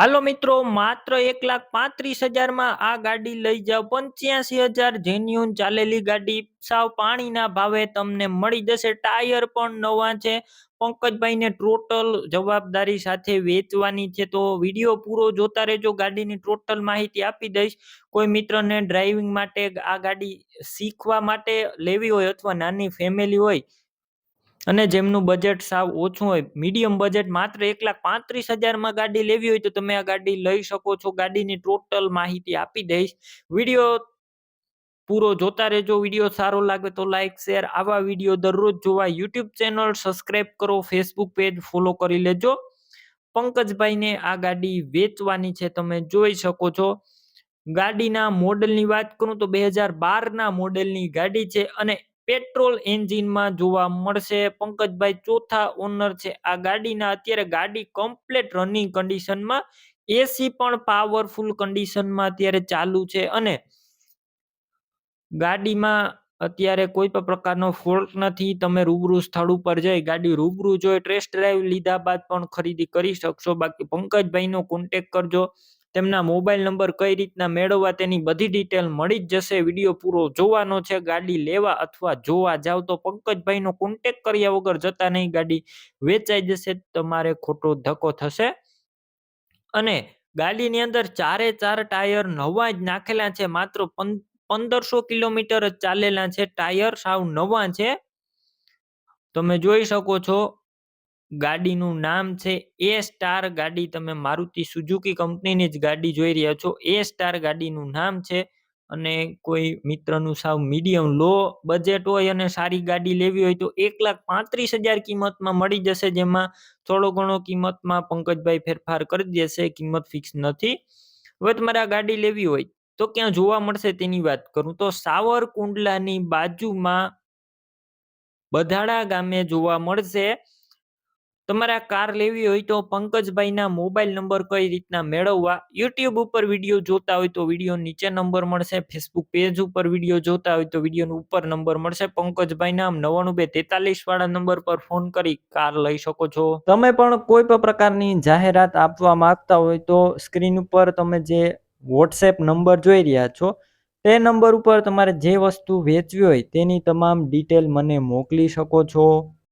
હાલો મિત્રો, માત્ર એક લાખ પાંત્રીસ હજારમાં આ ગાડી લઈ જાઓ. પંચ્યાસી હજાર જેન્યુન ચાલેલી ગાડી. સાવ પાણીના ભાવે તમને મળી જશે. ટાયર પણ નવા છે. પંકજભાઈને ટોટલ જવાબદારી સાથે વેચવાની છે. તો વીડિયો પૂરો જોતા રહેજો. ગાડીની ટોટલ માહિતી આપી દઈશ. કોઈ મિત્રને ડ્રાઇવિંગ માટે આ ગાડી શીખવા માટે લેવી હોય અથવા નાની ફેમિલી હોય અને જેમનું બજેટ સાવ ઓછું હોય મીડિયમ બજેટ માત્ર એક લાખ પાંત્રીસ હજારમાં ગાડી લેવી હોય તો તમે આ ગાડી લઈ શકો છો. ગાડીની ટોટલ માહિતી આપી દઈશ. વીડિયો પૂરો જોતા રહેજો. વીડિયો સારો લાગે તો લાઈક શેર આવા વીડિયો દરરોજ જોવા. યુટ્યુબ ચેનલ સબસ્ક્રાઈબ કરો. ફેસબુક પેજ ફોલો કરી લેજો. પંકજભાઈને આ ગાડી વેચવાની છે તમે જોઈ શકો છો. ગાડીના મોડલની વાત કરું તો બે હજાર બારના મોડેલની ગાડી છે અને પેટ્રોલ એન્જિનમાં જોવા મળશે. પંકજભાઈ ચોથા ઓનર છે. આ ગાડીના અત્યારે ગાડી કમ્પ્લેટ રનિંગ કન્ડિશનમાં એસી પણ પાવરફુલ કન્ડિશનમાં અત્યારે ચાલુ છે અને ગાડીમાં અત્યારે કોઈ પણ પ્રકારનો ફોલ્ટ નથી. તમે રૂબરૂ સ્થળ ઉપર જઈ ગાડી રૂબરૂ જોઈ ટેસ્ટ ડ્રાઈવ લીધા બાદ પણ ખરીદી કરી શકશો. બાકી પંકજભાઈનો કોન્ટેક કરજો. તેમના મોબાઈલ નંબર કઈ રીતના મેળવવા તેની બધી ડિટેલ મળી જ જશે. વીડિયો પૂરો જોવાનો છે. ગાડી લેવા અથવા જોવા જાવ તો પંકજભાઈનો કોન્ટેક કર્યા વગર જતા નહીં. ગાડી વેચાઈ જશે. તમારે ખોટો ધક્કો થશે. અને ગાડીની અંદર ચારે ચાર ટાયર નવા જ નાખેલા છે. માત્ર પંદરસો કિલોમીટર જ ચાલેલા છે. ટાયર સાવ નવા છે. તમે જોઈ શકો છો ગાડીનું નામ છે એ સ્ટાર ગાડી. તમે મારુતિ સુઝુકી કંપનીની જ ગાડી જોઈ રહ્યા છો. એ સ્ટાર ગાડીનું નામ છે અને કોઈ મિત્રનું સાવ મીડિયમ લો બજેટ હોય અને સારી ગાડી લેવી હોય તો એક લાખ પાંત્રીસ હજાર કિંમતમાં મળી જશે, જેમાં થોડો ઘણો કિંમતમાં પંકજભાઈ ફેરફાર કરી દેશે. કિંમત ફિક્સ નથી. હવે તમારે આ ગાડી લેવી હોય તો ક્યાં જોવા મળશે તેની વાત કરું. તો સાવરકુંડલાની બાજુમાં બધાડા ગામે જોવા મળશે તમારે આ કાર લેવી હોય તો પંકજભાઈના મોબાઈલ નંબર કઈ રીતના મેળવવા? યુટ્યુબ ઉપર વીડિયો જોતા હોય તો વીડિયો નીચે નંબર મળશે, ફેસબુક પેજ ઉપર વીડિયો જોતા હોય તો વીડિયો ઉપર નંબર મળશે. પંકજભાઈના નવાણું બે તેતાલીસ વાળા નંબર પર ફોન કરી કાર લઈ શકો છો. તમે પણ કોઈ પણ પ્રકારની જાહેરાત આપવા માંગતા હોય તો સ્ક્રીન ઉપર તમે જે વોટ્સએપ નંબર જોઈ રહ્યા છો, તે નંબર ઉપર તમારે જે વસ્તુ વેચવી હોય તેની તમામ ડિટેલ મને મોકલી શકો છો.